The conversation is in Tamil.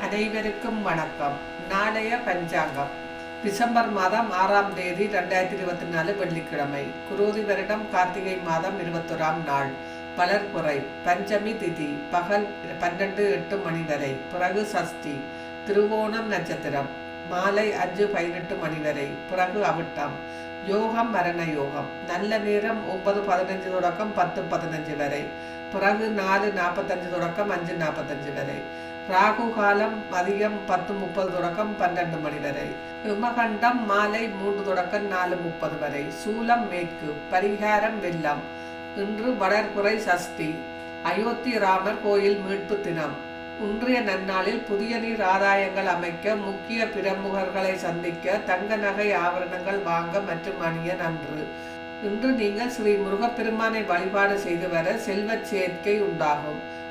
அனைவருக்கும் வணக்கம். நாளைய பஞ்சாங்கம். டிசம்பர் மாதம் ஆறாம் தேதி ரெண்டாயிரத்தி இருபத்தி நாலு வெள்ளிக்கிழமை. குரோதி வருடம் கார்த்திகை மாதம் இருபத்தொராம் நாள். வளர்ப்புறை பஞ்சமி திதி பகல் பன்னெண்டு எட்டு மணி வரை. பிறகு சஷ்டி திருவோணம் நட்சத்திரம். மாலை அஞ்சு பதினெட்டு மணி வரை. பிறகு அவிட்டம். யோகம் மரண யோகம். நல்ல நேரம் ஒன்பது பதினஞ்சு தொடக்கம் பத்து பதினஞ்சு வரை. பிறகு நாலு நாற்பத்தஞ்சு தொடக்கம் அஞ்சு நாற்பத்தஞ்சு வரை. ராகு காலம் மதியம் பத்து முப்பது தொடக்கம் பன்னெண்டு மணி வரை. இமகண்டம் மாலை மூன்று தொடக்கம் நாலு முப்பது வரை. சூலம் மேற்கு பரிகாரம் வெள்ளம். இன்று வளர்குறை சஷ்டி. அயோத்தி ராமர் கோயில் மீட்பு தினம். இன்றைய நன்னாளில் புதிய நீர் ஆதாயங்கள் அமைக்க முக்கிய பிரமுகர்களை சந்திக்க தங்க நகை ஆபரணங்கள் வாங்க மற்றும் அணிய நன்று. இன்று நீங்கள் ஸ்ரீ முருகப்பெருமானை வழிபாடு செய்து வர செல்வச் சேர்க்கை உண்டாகும்.